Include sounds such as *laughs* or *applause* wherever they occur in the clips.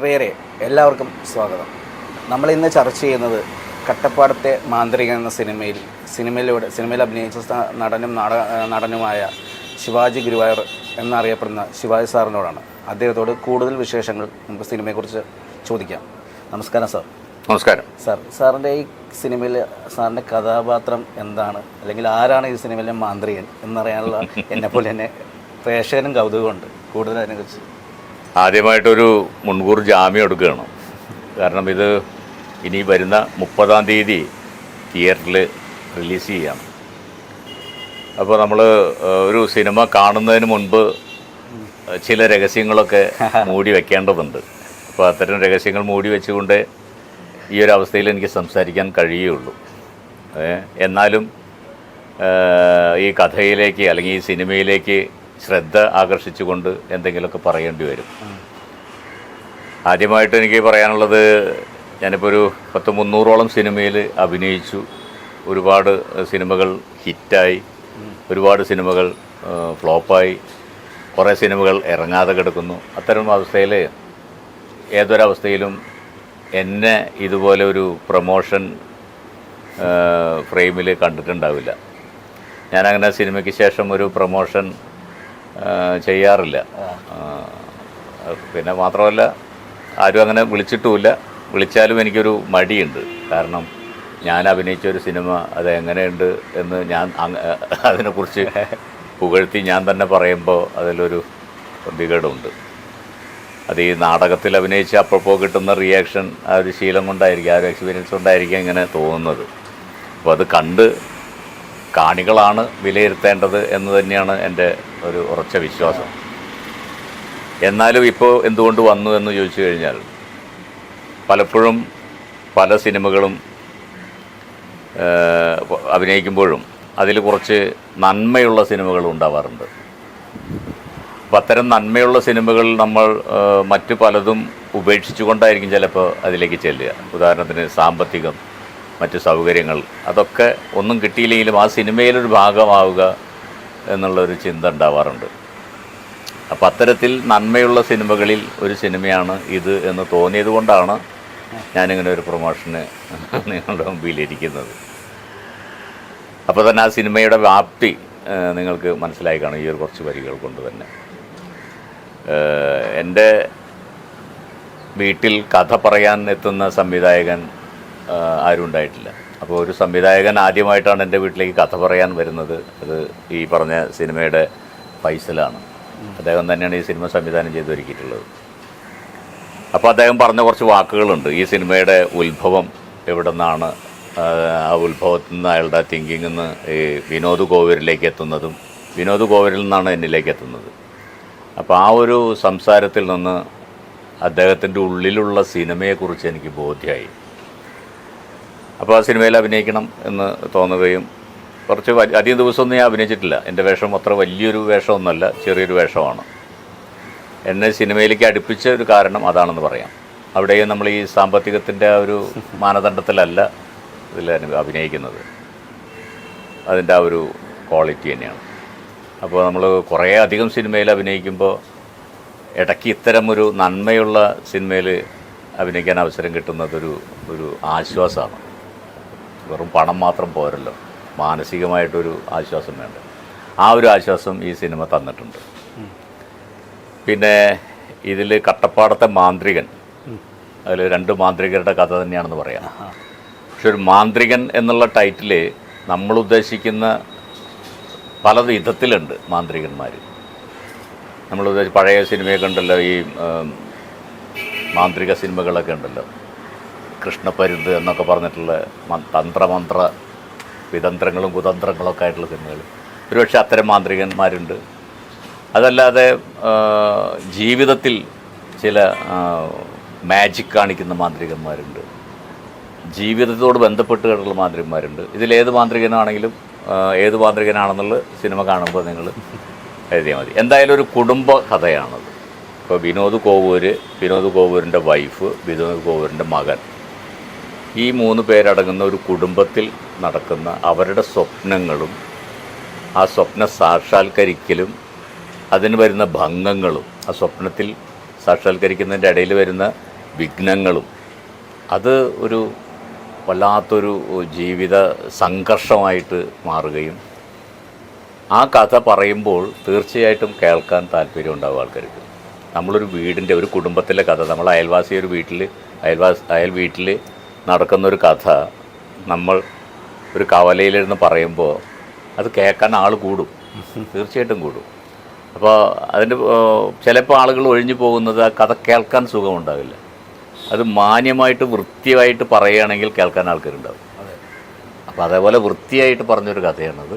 പ്രിയരെ എല്ലാവർക്കും സ്വാഗതം. നമ്മൾ ഇന്ന് ചർച്ച ചെയ്യുന്നത് കട്ടപ്പാടത്തെ മാന്ത്രികൻ എന്ന സിനിമയിൽ സിനിമയിലൂടെ സിനിമയിൽ അഭിനയിച്ച നടനും നാട നടനുമായ ശിവാജി ഗുരുവായൂർ എന്നറിയപ്പെടുന്ന ശിവാജി സാറിനോടാണ്. അദ്ദേഹത്തോട് കൂടുതൽ വിശേഷങ്ങൾ നമുക്ക് സിനിമയെക്കുറിച്ച് ചോദിക്കാം. നമസ്കാരം സാർ. നമസ്കാരം. സാർ സാറിന്റെ ഈ സിനിമയിൽ സാറിന്റെ കഥാപാത്രം എന്താണ്? അല്ലെങ്കിൽ ആരാണ് ഈ സിനിമയിലെ മാന്ത്രികൻ എന്നറിയാനുള്ള *laughs* എന്നെപ്പോലെ തന്നെ പ്രേക്ഷകനും കൗതുകമുണ്ട്. കൂടുതൽ അതിനെക്കുറിച്ച് ആദ്യമായിട്ടൊരു മുൻകൂർ ജാമ്യം എടുക്കുകയാണ്. കാരണം ഇത് ഇനി വരുന്ന മുപ്പതാം തീയതി തിയേറ്ററിൽ റിലീസ് ചെയ്യാം അപ്പോൾ നമ്മൾ ഒരു സിനിമ കാണുന്നതിന് മുൻപ് ചില രഹസ്യങ്ങളൊക്കെ മൂടി വെക്കേണ്ടതുണ്ട്. അപ്പോൾ അത്തരം രഹസ്യങ്ങൾ മൂടി വെച്ചുകൊണ്ട് ഈ ഒരു അവസ്ഥയിൽ എനിക്ക് സംസാരിക്കാൻ കഴിയുള്ളൂ എന്നാലും ഈ കഥയിലേക്ക് അല്ലെങ്കിൽ ഈ സിനിമയിലേക്ക് ശ്രദ്ധ ആകർഷിച്ചുകൊണ്ട് എന്തെങ്കിലുമൊക്കെ പറയേണ്ടി വരും. ആദ്യമായിട്ട് എനിക്ക് പറയാനുള്ളത് ഞാനിപ്പോൾ ഒരു പത്ത് മുന്നൂറോളം സിനിമയിൽ അഭിനയിച്ചു. ഒരുപാട് സിനിമകൾ ഹിറ്റായി. ഒരുപാട് സിനിമകൾ ഫ്ലോപ്പായി. കുറേ സിനിമകൾ ഇറങ്ങാതെ കിടക്കുന്നു. അത്തരം അവസ്ഥയിൽ ഏതൊരവസ്ഥയിലും എന്നെ ഇതുപോലെ ഒരു പ്രൊമോഷൻ ഫ്രെയിമിൽ കണ്ടിട്ടുണ്ടാവില്ല. ഞാനങ്ങനെ സിനിമയ്ക്ക് ശേഷം ഒരു പ്രൊമോഷൻ ചെയ്യാറില്ല. പിന്നെ മാത്രമല്ല ആരും അങ്ങനെ വിളിച്ചിട്ടുമില്ല. വിളിച്ചാലും എനിക്കൊരു മടിയുണ്ട്. കാരണം ഞാൻ അഭിനയിച്ച ഒരു സിനിമ അത് എങ്ങനെയുണ്ട് എന്ന് ഞാൻ അതിനെക്കുറിച്ച് പുകഴ്ത്തി ഞാൻ തന്നെ പറയുമ്പോൾ അതിലൊരു വികടമുണ്ട്. അത് ഈ നാടകത്തിൽ അഭിനയിച്ച് അപ്പോഴപ്പോൾ കിട്ടുന്ന റിയാക്ഷൻ ആ ഒരു ശീലം കൊണ്ടായിരിക്കും ആ ഒരു എക്സ്പീരിയൻസ് കൊണ്ടായിരിക്കും ഇങ്ങനെ തോന്നുന്നത്. അപ്പോൾ അത് കണ്ട് കാണികളാണ് വിലയിരുത്തേണ്ടത് എന്ന് തന്നെയാണ് എന്റെ ഒരു ഉറച്ച വിശ്വാസം. എന്നാലും ഇപ്പോൾ എന്തുകൊണ്ട് വന്നു എന്ന് ചോദിച്ചു കഴിഞ്ഞാൽ പലപ്പോഴും പല സിനിമകളും അഭിനയിക്കുമ്പോഴും അതിൽ കുറച്ച് നന്മയുള്ള സിനിമകൾ ഉണ്ടാവാറുണ്ട്. അപ്പം അത്തരം നന്മയുള്ള സിനിമകൾ നമ്മൾ മറ്റു പലതും ഉപേക്ഷിച്ചുകൊണ്ടായിരിക്കും ചിലപ്പോൾ അതിലേക്ക് ചെല്ലുക. ഉദാഹരണത്തിന് സാമ്പത്തികം മറ്റു സൗകര്യങ്ങൾ. അതൊക്കെ ഒന്നും കിട്ടിയില്ലെങ്കിലും ആ സിനിമയിലൊരു ഭാഗമാവുക എന്നുള്ളൊരു ചിന്ത ഉണ്ടാവാറുണ്ട്. അപ്പം അത്തരത്തിൽ നന്മയുള്ള സിനിമകളിൽ ഒരു സിനിമയാണ് ഇത് എന്ന് തോന്നിയത് കൊണ്ടാണ് ഞാനിങ്ങനെ ഒരു പ്രൊമോഷന് നിങ്ങളുടെ മുമ്പിലിരിക്കുന്നത്. അപ്പോൾ തന്നെ ആ സിനിമയുടെ വ്യാപ്തി നിങ്ങൾക്ക് മനസ്സിലായി കാണും ഈ ഒരു കുറച്ച് വരികൾ കൊണ്ട് തന്നെ. എന്റെ വീട്ടിൽ കഥ പറയാൻ എത്തുന്ന സംവിധായകൻ ആരും ഉണ്ടായിട്ടില്ല. അപ്പോൾ ഒരു സംവിധായകൻ ആദ്യമായിട്ടാണ് എന്റെ വീട്ടിലേക്ക് കഥ പറയാൻ വരുന്നത്. അത് ഈ പറഞ്ഞ സിനിമയുടെ ഫൈസലാണ്. അദ്ദേഹം തന്നെയാണ് ഈ സിനിമ സംവിധാനം ചെയ്തൊരുക്കിയിട്ടുള്ളത് അപ്പോൾ അദ്ദേഹം പറഞ്ഞ കുറച്ച് വാക്കുകളുണ്ട്. ഈ സിനിമയുടെ ഉത്ഭവം എവിടെ നിന്നാണ് ആ ഉത്ഭവത്തിൽ നിന്ന് അയാളുടെ തിങ്കിങ്ങിൽ നിന്ന് ഈ വിനോദ് കോവൂരിലേക്ക് എത്തുന്നതും വിനോദ് കോവൂരിൽ നിന്നാണ് എന്നിലേക്ക് എത്തുന്നത്. അപ്പോൾ ആ ഒരു സംസാരത്തിൽ നിന്ന് അദ്ദേഹത്തിന്റെ ഉള്ളിലുള്ള സിനിമയെക്കുറിച്ച് എനിക്ക് ബോധ്യമായി അപ്പോൾ ആ സിനിമയിൽ അഭിനയിക്കണം എന്ന് തോന്നുകയും കുറച്ച് അധികം ദിവസമൊന്നും ഞാൻ അഭിനയിച്ചിട്ടില്ല. എന്റെ വേഷം അത്ര വലിയൊരു വേഷമൊന്നുമല്ല ചെറിയൊരു വേഷമാണ്. എന്നെ സിനിമയിലേക്ക് അടുപ്പിച്ച ഒരു കാരണം അതാണെന്ന് പറയാം. അവിടെയും നമ്മൾ ഈ സാമ്പത്തികത്തിന്റെ ആ ഒരു മാനദണ്ഡത്തിലല്ല ഇതിൽ അഭിനയിക്കുന്നത്. അതിന്റെ ആ ഒരു ക്വാളിറ്റി തന്നെയാണ്. അപ്പോൾ നമ്മൾ കുറേ അധികം സിനിമയിൽ അഭിനയിക്കുമ്പോൾ ഇടയ്ക്ക് ഒരു നന്മയുള്ള സിനിമയിൽ അഭിനയിക്കാൻ അവസരം കിട്ടുന്നതൊരു ഒരു ആശ്വാസമാണ്. വെറും പണം മാത്രം പോരല്ലോ. മാനസികമായിട്ടൊരു ആശ്വാസം വേണ്ട. ആ ഒരു ആശ്വാസം ഈ സിനിമ തന്നിട്ടുണ്ട്. പിന്നെ ഇതിൽ കട്ടപ്പാടത്തെ മാന്ത്രികൻ. അതിൽ രണ്ട് മാന്ത്രികരുടെ കഥ തന്നെയാണെന്ന് പറയാം. പക്ഷെ ഒരു മാന്ത്രികൻ എന്നുള്ള ടൈറ്റിൽ നമ്മൾ ഉദ്ദേശിക്കുന്ന പല വിധത്തിലുണ്ട് മാന്ത്രികന്മാർ നമ്മൾ ഉദ്ദേശിച്ച് പഴയ സിനിമയൊക്കെ ഉണ്ടല്ലോ ഈ മാന്ത്രിക സിനിമകളൊക്കെ ഉണ്ടല്ലോ. കൃഷ്ണപരുന്ത് എന്നൊക്കെ പറഞ്ഞിട്ടുള്ള തന്ത്രമന്ത്ര വിതന്ത്രങ്ങളും കുതന്ത്രങ്ങളൊക്കെ ആയിട്ടുള്ള സിനിമകൾ ഒരുപക്ഷെ അത്തരം മാന്ത്രികന്മാരുണ്ട്. അതല്ലാതെ ജീവിതത്തിൽ ചില മാജിക് കാണിക്കുന്ന മാന്ത്രികന്മാരുണ്ട്. ജീവിതത്തോട് ബന്ധപ്പെട്ട് കിടക്കുന്ന മാന്ത്രികന്മാരുണ്ട്. ഇതിലേത് മാന്ത്രികനാണെങ്കിലും ഏത് മാന്ത്രികനാണെന്നുള്ള സിനിമ കാണുമ്പോൾ നിങ്ങൾ എഴുതിയാൽ മതി. എന്തായാലും ഒരു കുടുംബ കഥയാണത്. ഇപ്പോൾ വിനോദ് കോവൂര് വിനോദ് കോവൂരിന്റെ വൈഫ് വിനോദ് കോവൂരിന്റെ മകൻ. ഈ മൂന്ന് പേരടങ്ങുന്ന ഒരു കുടുംബത്തിൽ നടക്കുന്ന അവരുടെ സ്വപ്നങ്ങളും ആ സ്വപ്ന സാക്ഷാത്കരിക്കലും അതിന് വരുന്ന ഭംഗങ്ങളും ആ സ്വപ്നത്തിൽ സാക്ഷാത്കരിക്കുന്നതിന്റെ ഇടയിൽ വരുന്ന വിഘ്നങ്ങളും അത് ഒരു വല്ലാത്തൊരു ജീവിത സംഘർഷമായിട്ട് മാറുകയും ആ കഥ പറയുമ്പോൾ തീർച്ചയായിട്ടും കേൾക്കാൻ താല്പര്യം ഉണ്ടാവും ആൾക്കാർക്ക്. നമ്മളൊരു വീടിന്റെ ഒരു കുടുംബത്തിലെ കഥ നമ്മൾ അയൽവാസി ഒരു വീട്ടിൽ അയൽവാസി അയൽ വീട്ടിൽ നടക്കുന്ന ഒരു കഥ നമ്മൾ ഒരു കവലയിലിരുന്ന് പറയുമ്പോൾ അത് കേൾക്കാൻ ആൾ കൂടും. തീർച്ചയായിട്ടും കൂടും. അപ്പോൾ അതിന്റെ ചിലപ്പോൾ ആളുകൾ ഒഴിഞ്ഞു പോകുന്നത് ആ കഥ കേൾക്കാൻ സുഖമുണ്ടാവില്ല. അത് മാന്യമായിട്ട് വൃത്തിയായിട്ട് പറയുകയാണെങ്കിൽ കേൾക്കാൻ ആൾക്കാരുണ്ടാവും. അപ്പോൾ അതേപോലെ വൃത്തിയായിട്ട് പറഞ്ഞൊരു കഥയാണത്.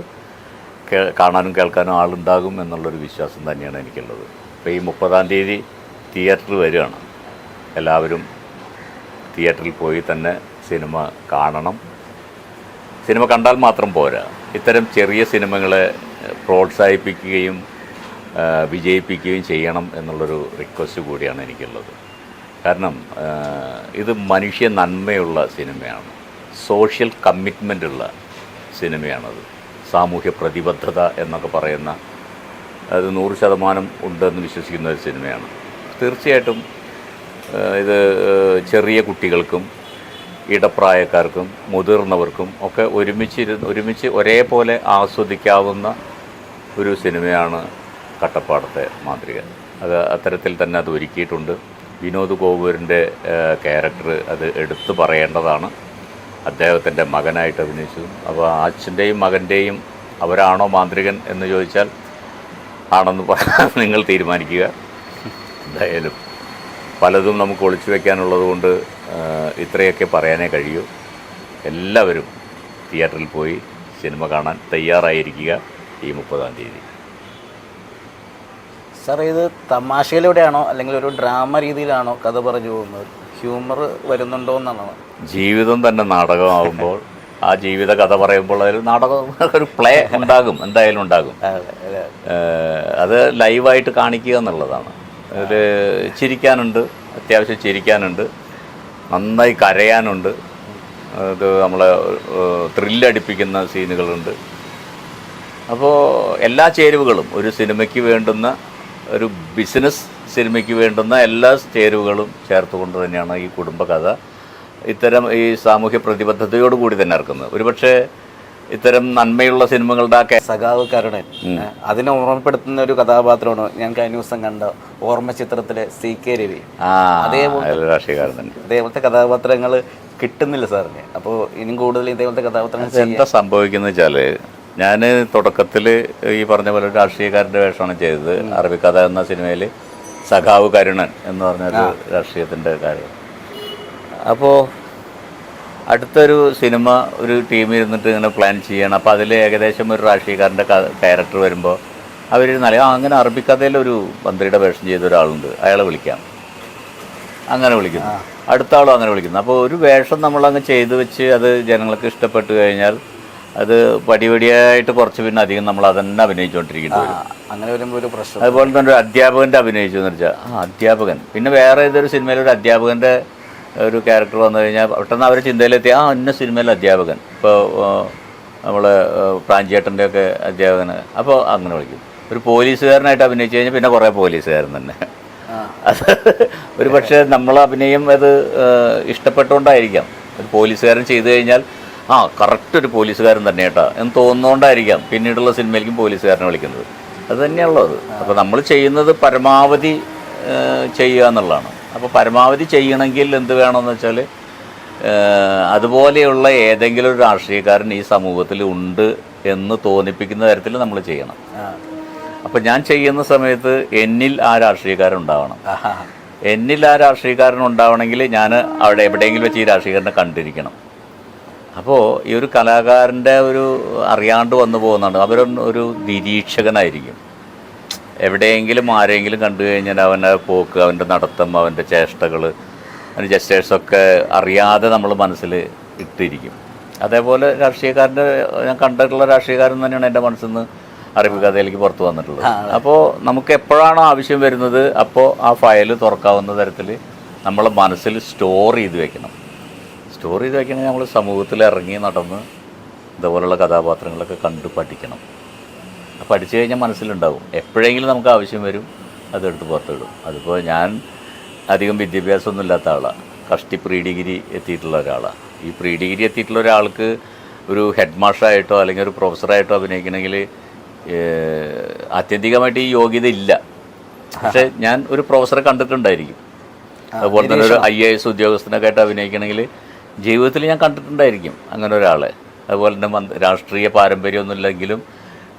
കേ കാണാനും കേൾക്കാനും ആളുണ്ടാകും എന്നുള്ളൊരു വിശ്വാസം തന്നെയാണ് എനിക്കുള്ളത്. അപ്പോൾ ഈ മുപ്പതാം തീയതി തിയേറ്ററിൽ വരികയാണ്. എല്ലാവരും തിയേറ്ററിൽ പോയി തന്നെ സിനിമ കാണണം. സിനിമ കണ്ടാൽ മാത്രം പോരാ. ഇത്തരം ചെറിയ സിനിമകളെ പ്രോത്സാഹിപ്പിക്കുകയും വിജയിപ്പിക്കുകയും ചെയ്യണം എന്നുള്ളൊരു റിക്വസ്റ്റ് കൂടിയാണ് എനിക്കുള്ളത്. കാരണം ഇത് മനുഷ്യ നന്മയുള്ള സിനിമയാണ്. സോഷ്യൽ കമ്മിറ്റ്മെന്റ് ഉള്ള സിനിമയാണത്. സാമൂഹ്യ പ്രതിബദ്ധത എന്നൊക്കെ പറയുന്ന അത് നൂറ് ശതമാനം ഉണ്ടെന്ന് വിശ്വസിക്കുന്ന ഒരു സിനിമയാണ്. തീർച്ചയായിട്ടും ഇത് ചെറിയ കുട്ടികൾക്കും ഇടപ്രായക്കാർക്കും മുതിർന്നവർക്കും ഒക്കെ ഒരുമിച്ചിരുന്ന് ഒരുമിച്ച് ഒരേപോലെ ആസ്വദിക്കാവുന്ന ഒരു സിനിമയാണ് കട്ടപ്പാടത്തെ മാതൃക. അത് അത്തരത്തിൽ തന്നെ അത് ഒരുക്കിയിട്ടുണ്ട്. വിനോദ് ഗോപൂരിന്റെ ക്യാരക്ടർ അത് എടുത്തു പറയേണ്ടതാണ്. അദ്ദേഹത്തിന്റെ മകനായിട്ട് അഭിനയിച്ചു. അപ്പോൾ അച്ഛന്റെയും മകന്റെയും അവരാണോ മാന്ത്രികൻ എന്ന് ചോദിച്ചാൽ ആണെന്ന് *laughs* നിങ്ങൾ തീരുമാനിക്കുക. എന്തായാലും പലതും നമുക്ക് ഒളിച്ചു വെക്കാനുള്ളത് കൊണ്ട് ഇത്രയൊക്കെ പറയാനേ കഴിയൂ. എല്ലാവരും തിയേറ്ററിൽ പോയി സിനിമ കാണാൻ തയ്യാറായിരിക്കുക ഈ മുപ്പതാം തീയതി. സാർ ഇത് തമാശയിലൂടെയാണോ അല്ലെങ്കിൽ ഒരു ഡ്രാമ രീതിയിലാണോ കഥ പറഞ്ഞു പോകുന്നത്? ഹ്യൂമർ വരുന്നുണ്ടോ എന്നാണോ? ജീവിതം തന്നെ നാടകമാകുമ്പോൾ ആ ജീവിത കഥ പറയുമ്പോൾ അതിൽ നാടകം *laughs* ഒരു പ്ലേ ഉണ്ടാകും എന്തായാലും ഉണ്ടാകും. അത് ലൈവായിട്ട് കാണിക്കുക എന്നുള്ളതാണ്. അതിൽ ചിരിക്കാനുണ്ട് അത്യാവശ്യം ചിരിക്കാനുണ്ട് നന്നായി കരയാനുണ്ട്. അത് നമ്മളെ ത്രില്ലടിപ്പിക്കുന്ന സീനുകളുണ്ട്. അപ്പോൾ എല്ലാ ചേരുവകളും ഒരു സിനിമയ്ക്ക് വേണ്ടുന്ന ഒരു ബിസിനസ് സിനിമയ്ക്ക് വേണ്ടുന്ന എല്ലാ ചേരുവകളും ചേർത്തുകൊണ്ട് തന്നെയാണ് ഈ കുടുംബകഥ. ഇത്തരം ഈ സാമൂഹ്യ പ്രതിബദ്ധതയോടുകൂടി തന്നെ ഇറക്കുന്നത്. ഒരുപക്ഷെ ഇത്തരം നന്മയുള്ള സിനിമകളുടെ ഒക്കെ സഖാവ് കരുണൻ അതിനെ ഓർമ്മപ്പെടുത്തുന്ന ഒരു കഥാപാത്രമാണ് ഞാൻ കഴിഞ്ഞ ദിവസം കണ്ട ഓർമ്മ ചിത്രത്തിലെ സി കെ രവി. അതേപോലത്തെ കഥാപാത്രങ്ങൾ കിട്ടുന്നില്ല സാറിന്. അപ്പോൾ ഇനിയും കൂടുതൽ ഇതേപോലത്തെ കഥാപാത്രങ്ങൾ എന്താ സംഭവിക്കുന്നത് വെച്ചാൽ ഞാൻ തുടക്കത്തിൽ ഈ പറഞ്ഞ പോലെ ഒരു രാഷ്ട്രീയക്കാരന്റെ വേഷമാണ് ചെയ്തത്. അറബിക്കഥ എന്ന സിനിമയിൽ സഖാവ് കരുണൻ എന്ന് പറഞ്ഞൊരു രാഷ്ട്രീയത്തിന്റെ കാര്യം. അപ്പോൾ അടുത്തൊരു സിനിമ ഒരു ടീം ഇരുന്നിട്ട് ഇങ്ങനെ പ്ലാൻ ചെയ്യണം. അപ്പോൾ അതിൽ ഏകദേശം ഒരു രാഷ്ട്രീയക്കാരന്റെ ക്യാരക്ടർ വരുമ്പോൾ അവർ നല്ല അങ്ങനെ അറബിക്കഥയിൽ ഒരു മന്ത്രിയുടെ വേഷം ചെയ്ത ഒരാളുണ്ട്. അയാളെ വിളിക്കാം. അങ്ങനെ വിളിക്കുന്നു. അടുത്ത ആളും അങ്ങനെ വിളിക്കുന്നു. അപ്പോൾ ഒരു വേഷം നമ്മളങ്ങ് ചെയ്ത് വെച്ച് അത് ജനങ്ങൾക്ക് ഇഷ്ടപ്പെട്ടു കഴിഞ്ഞാൽ അത് പടിപടിയായിട്ട് കുറച്ച് പിന്നെ അധികം നമ്മൾ അതന്നെ അഭിനയിച്ചുകൊണ്ടിരിക്കേണ്ടി വരും. അങ്ങനെ വരുമ്പോൾ ഒരു പ്രശ്നം. അതുപോലെ തന്നെ ഒരു അധ്യാപകന്റെ അഭിനയിച്ചു എന്ന് വെച്ചാൽ ആ അധ്യാപകൻ. പിന്നെ വേറെ ഏതൊരു സിനിമയിൽ ഒരു അധ്യാപകന്റെ ഒരു ക്യാരക്ടർ വന്നു കഴിഞ്ഞാൽ പെട്ടെന്ന് അവരെ ചിന്തയിലെത്തി. ആ ഇന്ന സിനിമയിലെ അധ്യാപകൻ. ഇപ്പോൾ നമ്മൾ പ്രാഞ്ചേട്ടന്റെ ഒക്കെ അധ്യാപകന് അപ്പോൾ അങ്ങനെ വിളിക്കും. ഒരു പോലീസുകാരനായിട്ട് അഭിനയിച്ചു കഴിഞ്ഞാൽ പിന്നെ കുറേ പോലീസുകാരൻ തന്നെ. അത് ഒരു പക്ഷേ നമ്മൾ അഭിനയം അത് ഇഷ്ടപ്പെട്ടുകൊണ്ടായിരിക്കാം ഒരു പോലീസുകാരൻ ചെയ്തു കഴിഞ്ഞാൽ ആ കറക്റ്റ് ഒരു പോലീസുകാരൻ തന്നെ കേട്ടോ. എന്ന് തോന്നുന്നതുകൊണ്ടായിരിക്കാം പിന്നീടുള്ള സിനിമയിലേക്കും പോലീസുകാരനെ വിളിക്കുന്നത്. അത് തന്നെയുള്ളത് അപ്പോൾ നമ്മൾ ചെയ്യുന്നത് പരമാവധി ചെയ്യുക എന്നുള്ളതാണ്. അപ്പോൾ പരമാവധി ചെയ്യണമെങ്കിൽ എന്ത് വേണമെന്ന് വെച്ചാൽ അതുപോലെയുള്ള ഏതെങ്കിലും ഒരു രാഷ്ട്രീയക്കാരൻ ഈ സമൂഹത്തിൽ ഉണ്ട് എന്ന് തോന്നിപ്പിക്കുന്ന തരത്തിൽ നമ്മൾ ചെയ്യണം. അപ്പം ഞാൻ ചെയ്യുന്ന സമയത്ത് എന്നിൽ ആ രാഷ്ട്രീയക്കാരൻ ഉണ്ടാവണം. എന്നിൽ ആ രാഷ്ട്രീയക്കാരൻ ഉണ്ടാവണമെങ്കിൽ ഞാൻ അവിടെ എവിടെയെങ്കിലും വെച്ച് ഈ രാഷ്ട്രീയക്കാരനെ കണ്ടിരിക്കണം. അപ്പോൾ ഈ ഒരു കലാകാരന്റെ ഒരു അറിയാണ്ട് വന്നു പോകുന്നതാണ് അവരൊരു ഒരു നിരീക്ഷകനായിരിക്കും. എവിടെയെങ്കിലും ആരെങ്കിലും കണ്ടു കഴിഞ്ഞാൽ അവന്റെ പോക്ക് അവന്റെ നടത്തം അവന്റെ ചേഷ്ടകൾ അവന്റെ ജസ്റ്റേഴ്സൊക്കെ അറിയാതെ നമ്മൾ മനസ്സിൽ ഇട്ടിരിക്കും. അതേപോലെ രാഷ്ട്രീയക്കാരന്റെ ഞാൻ കണ്ടിട്ടുള്ള രാഷ്ട്രീയക്കാരൻ തന്നെയാണ് എന്റെ മനസ്സിൽ നിന്ന് അറിവ് കഥയിലേക്ക് പുറത്തു വന്നിട്ടുള്ളത്. അപ്പോൾ നമുക്ക് എപ്പോഴാണോ ആവശ്യം വരുന്നത് അപ്പോൾ ആ ഫയൽ തുറക്കാവുന്ന തരത്തിൽ നമ്മൾ മനസ്സിൽ സ്റ്റോർ ചെയ്ത് വെക്കണം. സ്റ്റോർ ചെയ്ത് വെക്കണമെങ്കിൽ നമ്മൾ സമൂഹത്തിൽ ഇറങ്ങി നടന്ന് ഇതുപോലുള്ള കഥാപാത്രങ്ങളൊക്കെ കണ്ടു പഠിക്കണം. പഠിച്ചു കഴിഞ്ഞാൽ മനസ്സിലുണ്ടാവും. എപ്പോഴെങ്കിലും നമുക്ക് ആവശ്യം വരും അതെടുത്ത് പുറത്തിടും. അതിപ്പോൾ ഞാൻ അധികം വിദ്യാഭ്യാസമൊന്നും ഇല്ലാത്ത ആളാണ് കഷ്ടി പ്രീ ഡിഗ്രി എത്തിയിട്ടുള്ള ഒരാളാണ് ഈ പ്രീ ഡിഗ്രി എത്തിയിട്ടുള്ള ഒരാൾക്ക് ഒരു ഹെഡ് മാഷായിട്ടോ അല്ലെങ്കിൽ ഒരു പ്രൊഫസറായിട്ടോ അഭിനയിക്കണമെങ്കിൽ ആത്യന്തികമായിട്ട് ഈ യോഗ്യത ഇല്ല. പക്ഷെ ഞാൻ ഒരു പ്രൊഫസറെ കണ്ടിട്ടുണ്ടായിരിക്കും. അതുപോലെ തന്നെ ഒരു ഐ എ എസ് ഉദ്യോഗസ്ഥനൊക്കെ ആയിട്ട് അഭിനയിക്കണമെങ്കിൽ ജീവിതത്തിൽ ഞാൻ കണ്ടിട്ടുണ്ടായിരിക്കും അങ്ങനെ ഒരാളെ. അതുപോലെ തന്നെ രാഷ്ട്രീയ പാരമ്പര്യമൊന്നും ഇല്ലെങ്കിലും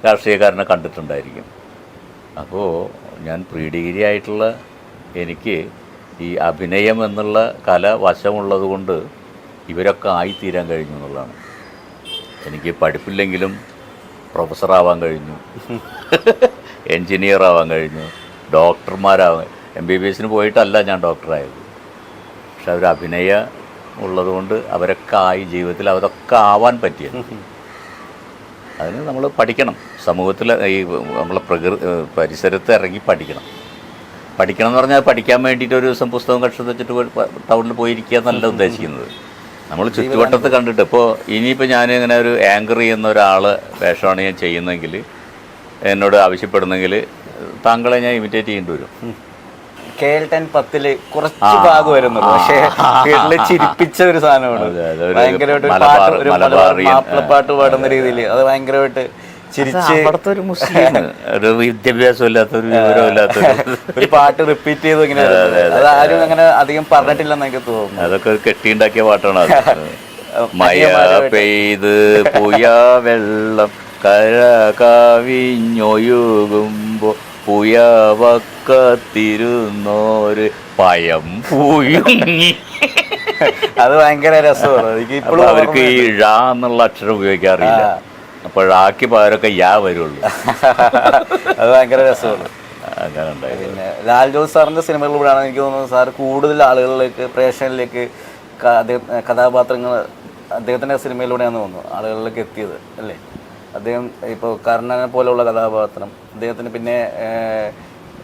രാഷ്ട്രീയക്കാരനെ കണ്ടിട്ടുണ്ടായിരിക്കും. അപ്പോൾ ഞാൻ പ്രീ ഡിഗ്രി ആയിട്ടുള്ള എനിക്ക് ഈ അഭിനയം എന്നുള്ള കല വശമുള്ളത് കൊണ്ട് ഇവരൊക്കെ ആയിത്തീരാൻ കഴിഞ്ഞു എന്നുള്ളതാണ്. എനിക്ക് പഠിപ്പില്ലെങ്കിലും പ്രൊഫസറാവാൻ കഴിഞ്ഞു. എൻജിനീയർ ആവാൻ കഴിഞ്ഞു. ഡോക്ടർമാരാവാൻ എം ബി ബി എസിന് പോയിട്ടല്ല ഞാൻ ഡോക്ടറായത് പക്ഷെ അവർ അഭിനയ ഉള്ളതുകൊണ്ട് അവരൊക്കെ ആയി ജീവിതത്തിൽ അതൊക്കെ ആവാൻ പറ്റിയത്. അതിന് നമ്മൾ പഠിക്കണം. സമൂഹത്തിൽ ഈ നമ്മളെ പ്രകൃതി പരിസരത്ത് ഇറങ്ങി പഠിക്കണം. പഠിക്കണം എന്ന് പറഞ്ഞാൽ പഠിക്കാൻ വേണ്ടിയിട്ട് ഒരു ദിവസം പുസ്തകം കക്ഷത്ത് വെച്ചിട്ട് ടൗണിൽ പോയിരിക്കുക എന്നല്ല ഉദ്ദേശിക്കുന്നത്. നമ്മൾ ചുറ്റുവട്ടത്ത് കണ്ടിട്ട് ഇപ്പോൾ ഇനിയിപ്പോൾ ഞാൻ ഇങ്ങനെ ഒരു ആങ്കർ ചെയ്യുന്ന ഒരാൾ വേഷമാണ് ഞാൻ ചെയ്യുന്നതെങ്കിൽ എന്നോട് ആവശ്യപ്പെടുന്നെങ്കിൽ താങ്കളെ ഞാൻ ഇമിറ്റേറ്റ് ചെയ്യേണ്ടി വരും. കെ എൽ ടെൻ പത്തിൽ കുറച്ച് ഭാഗം വരുന്നുള്ളൂ. പക്ഷേ വീട്ടിൽ *laughs* ചിരിപ്പിച്ച ഒരു സാധനമാണ്. ഭയങ്കരമായിട്ട് ഒരു പാട്ട് ഒരു മാപ്പിളപ്പാട്ട് പാടുന്ന രീതിയിൽ അത്. ഭയങ്കരമായിട്ട് ചിരിച്ച് ഒരു മുസ്ലിം *laughs* ഒരു വിദ്യാഭ്യാസം ഇല്ലാത്ത ഒരു വിവരം ഇല്ലാത്ത *laughs* ഒരു പാട്ട് റിപ്പീറ്റ് ചെയ്ത് ഇങ്ങനെ. അത് ആരും അങ്ങനെ അധികം പറഞ്ഞിട്ടില്ലെന്ന് എനിക്ക് തോന്നുന്നു. അതൊക്കെ ഒരു കെട്ടിയുണ്ടാക്കിയ പാട്ടാണ് അത്. മഴ പെയ്ത് പുയ വെള്ളം കര കവിഞ്ഞൊഴുകുമ്പോ പുയ വക്കത്തിരുന്നോര് പയം പുയുങ്ങി. അത് ഭയങ്കര രസമാണ്. എനിക്ക് ഇപ്പോഴും അവർക്ക് ഈ ഴ എന്നുള്ള അക്ഷരം ഉപയോഗിക്കാറില്ല. അപ്പൊ ഴാക്ക് പകരമൊക്കെ യാ വരുള്ളൂ. അത് ഭയങ്കര രസമാണ്. അങ്ങനെ പിന്നെ ലാൽ ജോസ് സാറിന്റെ സിനിമകളിലൂടെയാണ് എനിക്ക് തോന്നുന്നത് സാർ കൂടുതൽ ആളുകളിലേക്ക് പ്രേക്ഷകരിലേക്ക് ക- അദ്ദേഹം- കഥാപാത്രങ്ങൾ അദ്ദേഹത്തിന്റെ സിനിമയിലൂടെയാണ് തോന്നുന്നു ആളുകളിലേക്ക് എത്തിയത് അല്ലേ? അദ്ദേഹം ഇപ്പോൾ കർണനെ പോലെയുള്ള കഥാപാത്രം അദ്ദേഹത്തിന് പിന്നെ അങ്ങ്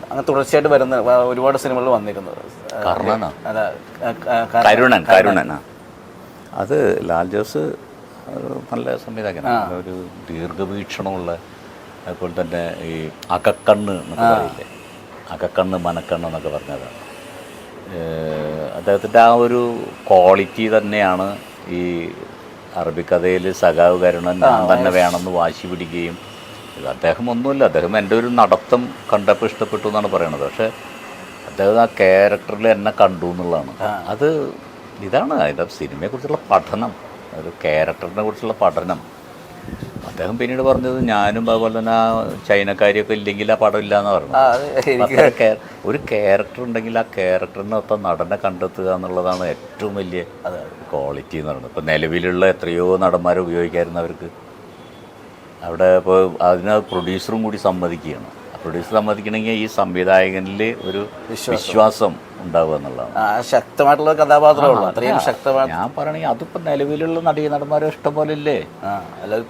അങ്ങനെ തുടർച്ചയായിട്ട് വരുന്ന ഒരുപാട് സിനിമകൾ വന്നിരുന്നത്. കരുണൻ കരുണൻ. അത് ലാൽ ജോസ് നല്ല സംവിധായകനാണ്. ഒരു ദീർഘവീക്ഷണമുള്ള അതുപോലെ തന്നെ ഈ അകക്കണ്ണ് എന്നൊക്കെ പറയില്ലേ? അകക്കണ്ണ് മനക്കണ്ണ് എന്നൊക്കെ പറഞ്ഞതാണ് അദ്ദേഹത്തിന്റെ ആ ഒരു ക്വാളിറ്റി തന്നെയാണ് ഈ അറബിക്കഥയിൽ സഖാവ് കരുണൻ ഞാൻ തന്നെ വേണമെന്ന് വാശി പിടിക്കുകയും ഇത് അദ്ദേഹം ഒന്നുമില്ല. അദ്ദേഹം എന്റെ ഒരു നടത്തം കണ്ടപ്പോൾ ഇഷ്ടപ്പെട്ടു എന്നാണ് പറയണത്. പക്ഷേ അദ്ദേഹം ആ ക്യാരക്ടറിൽ എന്നെ കണ്ടു എന്നുള്ളതാണ്. അത് ഇതാണ്. അതിന്റെ സിനിമയെക്കുറിച്ചുള്ള പഠനം. ഒരു ക്യാരക്ടറിനെ കുറിച്ചുള്ള പഠനം. അദ്ദേഹം പിന്നീട് പറഞ്ഞത് ഞാനും അതുപോലെ തന്നെ ആ ചൈനക്കാരിയൊക്കെ ഇല്ലെങ്കിൽ ആ പടം ഇല്ല എന്ന് പറഞ്ഞു ഒരു ക്യാരക്ടർ ഉണ്ടെങ്കിൽ ആ ക്യാരക്ടറിനൊപ്പം നടനെ കണ്ടെത്തുക എന്നുള്ളതാണ് ഏറ്റവും വലിയ ക്വാളിറ്റി എന്ന് പറയുന്നത്. ഇപ്പം നിലവിലുള്ള എത്രയോ നടന്മാരെ ഉപയോഗിക്കാറുന്നവർക്ക് അവിടെ ഇപ്പോൾ അതിന് പ്രൊഡ്യൂസറും കൂടി സമ്മതിക്കുകയാണ്. പ്രൊഡ്യൂസർ സമ്മതിക്കണമെങ്കിൽ ഈ സംവിധായകനിൽ ഒരു വിശ്വാസം. ഉണ്ടാവുക എന്നുള്ളതാണ്. ശക്തമായിട്ടുള്ള കഥാപാത്രമാണ് അത്രയും ശക്തമായ ഞാൻ പറയണെങ്കിൽ അതിപ്പോൾ നിലവിലുള്ള നടീ നടന്മാരെ ഇഷ്ടം പോലെ ഇല്ലേ?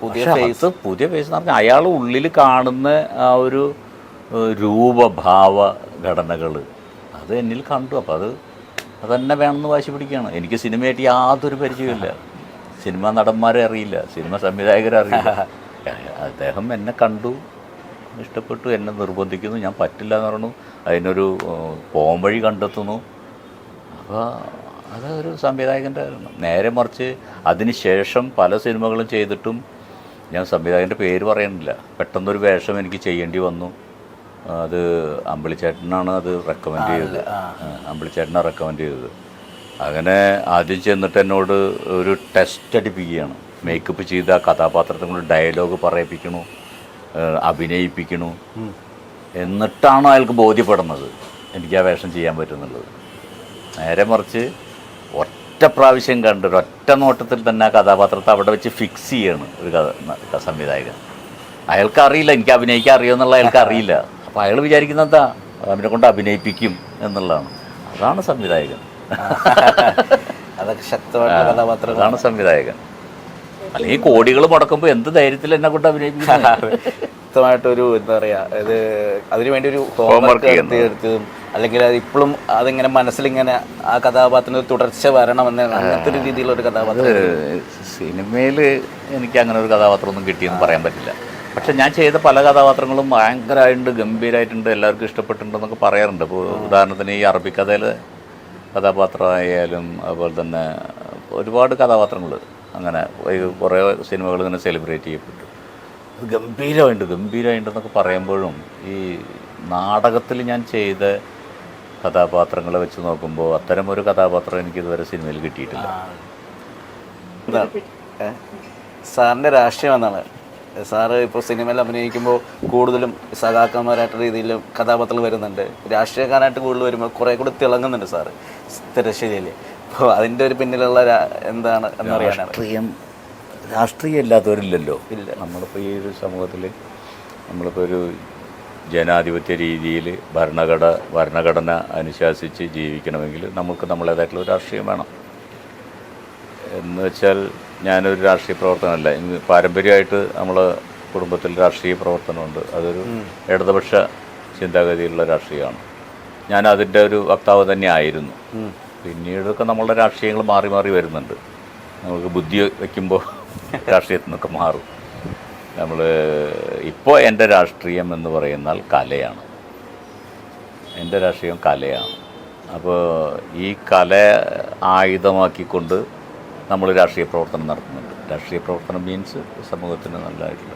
പുതിയ ഫേസ് പുതിയ ഫേസ് എന്ന് പറഞ്ഞാൽ അയാൾ ഉള്ളിൽ കാണുന്ന ആ ഒരു രൂപഭാവ ഘടനകൾ അത് എന്നിൽ കണ്ടു. അപ്പോൾ അത് അതന്നെ വേണമെന്ന് വാശി പിടിക്കുകയാണ്. എനിക്ക് സിനിമയായിട്ട് യാതൊരു പരിചയമില്ല സിനിമ നടന്മാരെ അറിയില്ല. സിനിമ സംവിധായകരെ അറിയില്ല. *laughs* അദ്ദേഹം എന്നെ കണ്ടു. ഇഷ്ടപ്പെട്ടു എന്നെ നിർബന്ധിക്കുന്നു ഞാൻ പറ്റില്ല എന്ന് പറഞ്ഞു അതിനൊരു പോംവഴി കണ്ടെത്തുന്നു. അപ്പോൾ അതൊരു സംവിധായകന്റെ നേരെ മറിച്ച് അതിന് ശേഷം പല സിനിമകളും ചെയ്തിട്ടും ഞാൻ സംവിധായകന്റെ പേര് പറയുന്നില്ല പെട്ടെന്നൊരു വേഷം എനിക്ക് ചെയ്യേണ്ടി വന്നു. അത് അമ്പിളിച്ചേട്ടനാണ് അത് റെക്കമെൻഡ് ചെയ്തത്. അമ്പിളിച്ചേട്ടനാണ് റെക്കമെൻഡ് ചെയ്തത്. അങ്ങനെ ആദ്യം ചെന്നിട്ട് എന്നോട് ഒരു ടെസ്റ്റ് അടിപ്പിക്കുകയാണ്. മേക്കപ്പ് ചെയ്ത കഥാപാത്രത്തിനോട് കഥാപാത്രത്തെ കൊണ്ട് ഡയലോഗ് പറയിപ്പിക്കണു. അഭിനയിപ്പിക്കണു. എന്നിട്ടാണ് അയാൾക്ക് ബോധ്യപ്പെടുന്നത്? എനിക്ക് ആ വേഷം ചെയ്യാൻ പറ്റുന്നുള്ളത്. നേരെ മറിച്ച് ഒറ്റ പ്രാവശ്യം കണ്ട് ഒറ്റ നോട്ടത്തിൽ തന്നെ ആ കഥാപാത്രത്തെ അവിടെ വെച്ച് ഫിക്സ് ചെയ്യാണ് ഒരു കഥ സംവിധായകൻ. അയാൾക്ക് അറിയില്ല എനിക്ക് അഭിനയിക്കാൻ അറിയോ അറിയുമെന്നുള്ള അയാൾക്ക് അറിയില്ല. അപ്പോൾ അയാൾ വിചാരിക്കുന്നത് എന്താ? അവനെ കൊണ്ട് അഭിനയിപ്പിക്കും എന്നുള്ളതാണ്. അതാണ് സംവിധായകൻ. അതൊക്കെ ശക്തമായ കഥാപാത്രമാണ് അതാണ് സംവിധായകൻ. അല്ലെങ്കിൽ കോടികൾ മുടക്കുമ്പോൾ എന്ത് ധൈര്യത്തിൽ എന്നെ കൊണ്ട് വ്യക്തമായിട്ടൊരു എന്താ പറയാ ഇത് അതിനുവേണ്ടി ഒരു ഹോംവർക്ക് തീർത്തും അല്ലെങ്കിൽ അത് ഇപ്പോഴും അതിങ്ങനെ മനസ്സിലിങ്ങനെ ആ കഥാപാത്രത്തിന് തുടർച്ച വരണമെന്ന് അങ്ങനത്തെ ഒരു രീതിയിലുള്ള ഒരു കഥാപാത്രം സിനിമയിൽ എനിക്ക് അങ്ങനെ ഒരു കഥാപാത്രമൊന്നും കിട്ടിയെന്ന് പറയാൻ പറ്റില്ല. പക്ഷെ ഞാൻ ചെയ്ത പല കഥാപാത്രങ്ങളും ഭയങ്കരമായിട്ടുണ്ട് ഗംഭീരമായിട്ടുണ്ട് എല്ലാവർക്കും ഇഷ്ടപ്പെട്ടിട്ടുണ്ടെന്നൊക്കെ പറയാറുണ്ട്. ഇപ്പോൾ ഉദാഹരണത്തിന് ഈ അറബിക്കഥയിൽ കഥാപാത്രമായാലും അതുപോലെ തന്നെ ഒരുപാട് കഥാപാത്രങ്ങൾ അങ്ങനെ കുറേ സിനിമകൾ ഇങ്ങനെ സെലിബ്രേറ്റ് ചെയ്യപ്പെട്ടു. അത് ഗംഭീരമായിട്ട് ഗംഭീരമായിട്ടെന്നൊക്കെ പറയുമ്പോഴും ഈ നാടകത്തിൽ ഞാൻ ചെയ്ത കഥാപാത്രങ്ങളെ വെച്ച് നോക്കുമ്പോൾ അത്തരം ഒരു കഥാപാത്രം എനിക്ക് ഇതുവരെ സിനിമയിൽ കിട്ടിയിട്ടില്ല? സാറിന്റെ രാഷ്ട്രീയം എന്നാണ് സാറ് ഇപ്പോൾ സിനിമയിൽ അഭിനയിക്കുമ്പോൾ കൂടുതലും സഖാക്കന്മാരായിട്ട് രീതിയിൽ കഥാപാത്രങ്ങൾ വരുന്നുണ്ട്. രാഷ്ട്രീയക്കാരായിട്ട് കൂടുതൽ വരുമ്പോൾ കുറേ കൂടി തിളങ്ങുന്നുണ്ട് സാറ് തിരശ്ശേരിയിൽ അപ്പോൾ അതിന്റെ ഒരു പിന്നിലുള്ള എന്താണ് എന്നറിയാനാണ് രാഷ്ട്രീയം രാഷ്ട്രീയം ഇല്ലാത്തവരില്ലല്ലോ. ഇല്ല. നമ്മളിപ്പോൾ ഈ ഒരു സമൂഹത്തിൽ നമ്മളിപ്പോൾ ഒരു ജനാധിപത്യ രീതിയിൽ ഭരണഘട ഭരണഘടന അനുശാസിച്ച് ജീവിക്കണമെങ്കിൽ നമുക്ക് നമ്മളേതായിട്ടുള്ള ഒരു രാഷ്ട്രീയം വേണം. എന്ന് വെച്ചാൽ ഞാനൊരു രാഷ്ട്രീയ പ്രവർത്തനമല്ല ഇന്ന് പാരമ്പര്യമായിട്ട് നമ്മൾ കുടുംബത്തിൽ രാഷ്ട്രീയ പ്രവർത്തനമുണ്ട്. അതൊരു ഇടതുപക്ഷ ചിന്താഗതിയിലുള്ള രാഷ്ട്രീയമാണ്. ഞാൻ അതിന്റെ ഒരു വക്താവ് തന്നെ ആയിരുന്നു. പിന്നീടൊക്കെ നമ്മളുടെ രാഷ്ട്രീയങ്ങൾ മാറി മാറി വരുന്നുണ്ട്. നമുക്ക് ബുദ്ധി വയ്ക്കുമ്പോൾ രാഷ്ട്രീയത്തിൽ നിന്നൊക്കെ മാറും. നമ്മൾ ഇപ്പോൾ എന്റെ രാഷ്ട്രീയം എന്ന് പറയുന്നാൽ കലയാണ്. എന്റെ രാഷ്ട്രീയം കലയാണ്. അപ്പോൾ ഈ കല ആയുധമാക്കിക്കൊണ്ട് നമ്മൾ രാഷ്ട്രീയ പ്രവർത്തനം നടത്തുന്നുണ്ട്. രാഷ്ട്രീയ പ്രവർത്തനം മീൻസ് സമൂഹത്തിന് നല്ലതായിട്ടുള്ള.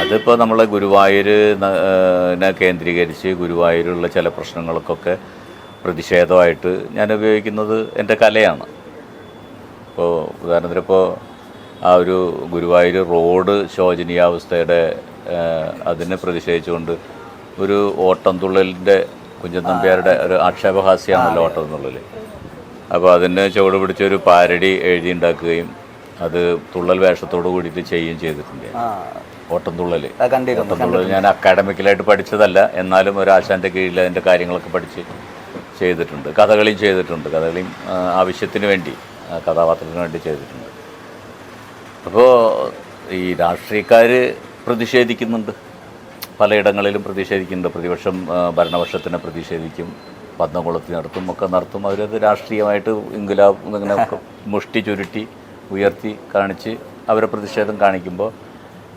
അതിപ്പോൾ നമ്മൾ ഗുരുവായൂർ നെ കേന്ദ്രീകരിച്ച് ഗുരുവായൂരുള്ള ചില പ്രശ്നങ്ങൾക്കൊക്കെ പ്രതിഷേധമായിട്ട് ഞാൻ ഉപയോഗിക്കുന്നത് എന്റെ കലയാണ്. ഇപ്പോൾ ഉദാഹരണത്തിന് ഇപ്പോൾ ആ ഒരു ഗുരുവായൂർ റോഡ് ശോചനീയാവസ്ഥയുടെ അതിനെ പ്രതിഷേധിച്ചുകൊണ്ട് ഒരു ഓട്ടംതുള്ളലിന്റെ കുഞ്ചൻ നമ്പ്യാരുടെ ഒരു ആക്ഷേപഹാസ്യമാണല്ലോ ഓട്ടം തുള്ളൽ അപ്പോൾ അതിന് ചുവട് പിടിച്ചൊരു പാരടി എഴുതി ഉണ്ടാക്കുകയും അത് തുള്ളൽ വേഷത്തോട് കൂടിയിട്ട് ചെയ്യുകയും ചെയ്തിട്ടുണ്ട്. ഓട്ടം തുള്ളൽ ഓട്ടം തുള്ളൽ ഞാൻ അക്കാഡമിക്കലായിട്ട് പഠിച്ചതല്ല. എന്നാലും ഒരു ആശാന്റെ കീഴിൽ അതിന്റെ കാര്യങ്ങളൊക്കെ പഠിച്ച് ചെയ്തിട്ടുണ്ട്. കഥകളിയും ചെയ്തിട്ടുണ്ട്. കഥകളിയും ആവശ്യത്തിന് വേണ്ടി കഥാപാത്രത്തിന് വേണ്ടി ചെയ്തിട്ടുണ്ട്. അപ്പോൾ ഈ രാഷ്ട്രീയക്കാർ പ്രതിഷേധിക്കുന്നുണ്ട്. പലയിടങ്ങളിലും പ്രതിഷേധിക്കുന്നുണ്ട്. പ്രതിപക്ഷം ഭരണപക്ഷത്തിനെ പ്രതിഷേധിക്കും പദ്മകുളത്തി നടത്തും ഒക്കെ നടത്തും. അവരത് രാഷ്ട്രീയമായിട്ട് ഇൻകുലാബ് ഇങ്ങനെ മുഷ്ടി ചുരുട്ടി ഉയർത്തി കാണിച്ച് അവരെ പ്രതിഷേധം കാണിക്കുമ്പോൾ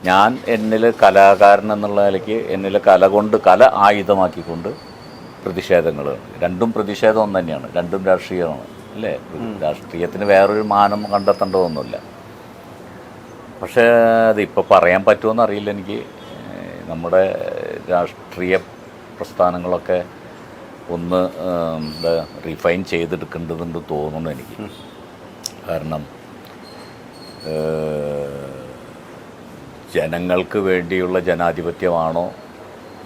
ഞാൻ എന്നിൽ കലാകാരൻ എന്നുള്ള നിലയ്ക്ക് എന്നിൽ കല കൊണ്ട് കല ആയുധമാക്കിക്കൊണ്ട് പ്രതിഷേധങ്ങൾ രണ്ടും പ്രതിഷേധം ഒന്ന് തന്നെയാണ്. രണ്ടും രാഷ്ട്രീയമാണ്. അല്ലേ? രാഷ്ട്രീയത്തിന് വേറൊരു മാനം കണ്ടെത്തേണ്ടതൊന്നുമില്ല. പക്ഷേ അതിപ്പോൾ പറയാൻ പറ്റുമെന്ന് അറിയില്ല എനിക്ക്. നമ്മുടെ രാഷ്ട്രീയ പ്രസ്ഥാനങ്ങളൊക്കെ ഒന്ന് എന്താ റിഫൈൻ ചെയ്തെടുക്കേണ്ടതുണ്ട് തോന്നുന്നു എനിക്ക്. കാരണം ജനങ്ങൾക്ക് വേണ്ടിയുള്ള ജനാധിപത്യമാണോ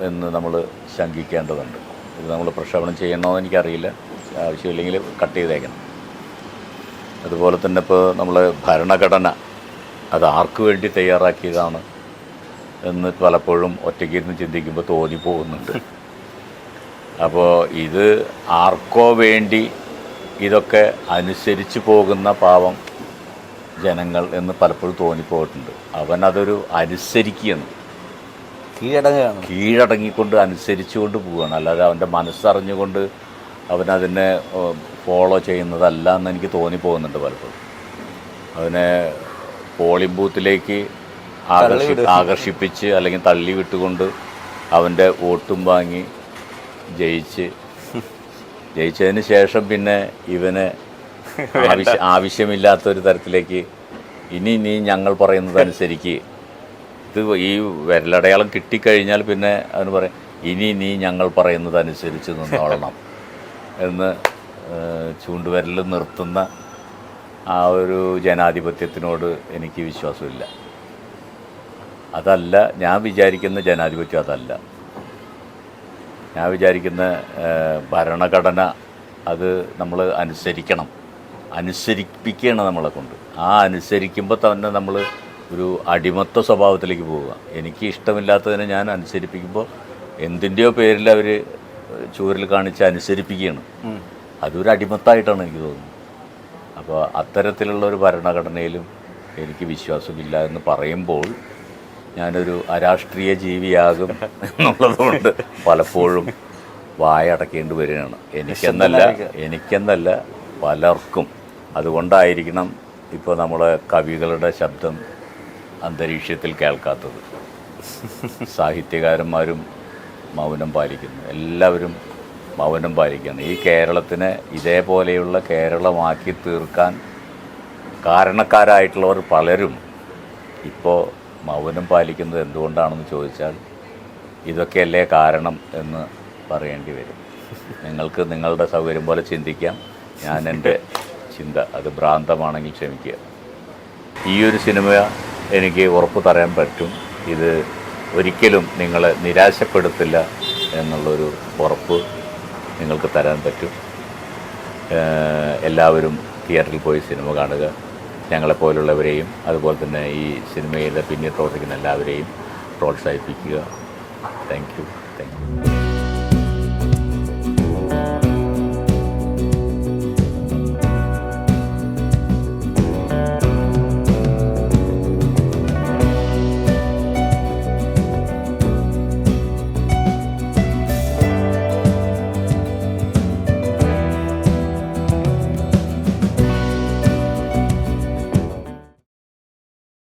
എന്ന് നമ്മൾ ശങ്കിക്കേണ്ടതുണ്ട്. ഇത് നമ്മൾ പ്രക്ഷേപണം ചെയ്യണോ എന്ന് എനിക്കറിയില്ല. ആവശ്യമില്ലെങ്കിൽ കട്ട് ചെയ്തേക്കണം. അതുപോലെ തന്നെ ഇപ്പോൾ നമ്മൾ ഭരണഘടന അത് ആർക്ക് വേണ്ടി തയ്യാറാക്കിയതാണ് എന്ന് പലപ്പോഴും ഒറ്റയ്ക്കിരുന്ന് ചിന്തിക്കുമ്പോൾ തോന്നിപ്പോകുന്നുണ്ട് അപ്പോൾ ഇത് ആർക്കോ വേണ്ടി ഇതൊക്കെ അനുസരിച്ച് പോകുന്ന പാവം ജനങ്ങൾ എന്ന് പലപ്പോഴും തോന്നിപ്പോയിട്ടുണ്ട്. അവനതൊരു അതൊരു അനുസരിക്കുകയാണ്. കീഴടങ്ങുകയാണ്. കീഴടങ്ങിക്കൊണ്ട് അനുസരിച്ചുകൊണ്ട് പോവുകയാണ്. അല്ലാതെ അവന്റെ മനസ്സറിഞ്ഞുകൊണ്ട് അവനതിനെ ഫോളോ ചെയ്യുന്നതല്ല എന്ന് എനിക്ക് തോന്നിപ്പോകുന്നുണ്ട് പലപ്പോഴും. അവനെ പോളിംഗ് ബൂത്തിലേക്ക് ആകർഷി ആകർഷിപ്പിച്ച് അല്ലെങ്കിൽ തള്ളി വിട്ടുകൊണ്ട് അവന്റെ വോട്ടും വാങ്ങി ജയിച്ച് ജയിച്ചതിന് ശേഷം പിന്നെ ഇവനെ ആവശ്യ ആവശ്യമില്ലാത്തൊരു തരത്തിലേക്ക് ഇനി ഇനി ഞങ്ങൾ പറയുന്നത് ഇത് ഈ വിരലടയാളം കിട്ടിക്കഴിഞ്ഞാൽ പിന്നെ അവന് പറയും ഇനി നീ ഞങ്ങൾ പറയുന്നത് അനുസരിച്ച് നിന്നോളണം. എന്ന് ചൂണ്ടുവരൽ ചൂണ്ടുവിരൽ നിർത്തുന്ന ആ ഒരു ജനാധിപത്യത്തിനോട് എനിക്ക് വിശ്വാസമില്ല. അതല്ല ഞാൻ വിചാരിക്കുന്ന ജനാധിപത്യം അതല്ല. ഞാൻ വിചാരിക്കുന്ന ഭരണഘടന അത് നമ്മൾ അനുസരിക്കണം. അനുസരിപ്പിക്കുകയാണ് നമ്മളെ കൊണ്ട്. ആ അനുസരിക്കുമ്പോൾ തന്നെ നമ്മൾ ഒരു അടിമത്ത സ്വഭാവത്തിലേക്ക് പോവുക. എനിക്ക് ഇഷ്ടമില്ലാത്തതിനെ ഞാൻ അനുസരിപ്പിക്കുമ്പോൾ എന്തിന്റെയോ പേരിൽ അവർ ചൂരിൽ കാണിച്ച് അനുസരിപ്പിക്കുകയാണ്. അതൊരു അടിമത്തായിട്ടാണ് എനിക്ക് തോന്നുന്നത്. അപ്പോൾ അത്തരത്തിലുള്ള ഒരു ഭരണഘടനയിലും എനിക്ക് വിശ്വാസമില്ല എന്ന് പറയുമ്പോൾ ഞാനൊരു അരാഷ്ട്രീയ ജീവിയാകും എന്നുള്ളതുകൊണ്ട് പലപ്പോഴും വായ വായടക്കേണ്ടി വരികയാണ്. എനിക്കെന്നല്ല എനിക്കെന്നല്ല പലർക്കും. അതുകൊണ്ടായിരിക്കണം ഇപ്പോൾ നമ്മളെ കവികളുടെ ശബ്ദം അന്തരീക്ഷത്തിൽ കേൾക്കാത്തത്. സാഹിത്യകാരന്മാരും മൗനം പാലിക്കുന്നു. എല്ലാവരും മൗനം പാലിക്കുന്നു. ഈ കേരളത്തിനെ ഇതേപോലെയുള്ള കേരളമാക്കി തീർക്കാൻ കാരണക്കാരായിട്ടുള്ളവർ പലരും ഇപ്പോൾ മൗനം പാലിക്കുന്നത് എന്തുകൊണ്ടാണെന്ന് ചോദിച്ചാൽ ഇതൊക്കെയല്ലേ കാരണം എന്ന് പറയേണ്ടി വരും. നിങ്ങൾക്ക് നിങ്ങളുടെ സൗകര്യം പോലെ ചിന്തിക്കാം. ഞാൻ എന്റെ ചിന്ത അത് ഭ്രാന്തമാണെങ്കിൽ ക്ഷമിക്കുക. ഈ ഒരു സിനിമ എനിക്ക് ഉറപ്പ് തരാൻ പറ്റും. ഇത് ഒരിക്കലും നിങ്ങളെ നിരാശപ്പെടുത്തില്ല എന്നുള്ളൊരു ഉറപ്പ് നിങ്ങൾക്ക് തരാൻ പറ്റും. എല്ലാവരും തിയേറ്ററിൽ പോയി സിനിമ കാണുക. ഞങ്ങളെപ്പോലുള്ളവരെയും അതുപോലെ തന്നെ ഈ സിനിമയിൽ പിന്നിൽ പ്രവർത്തിക്കുന്ന എല്ലാവരെയും പ്രോത്സാഹിപ്പിക്കുക. Thank you. Thank you.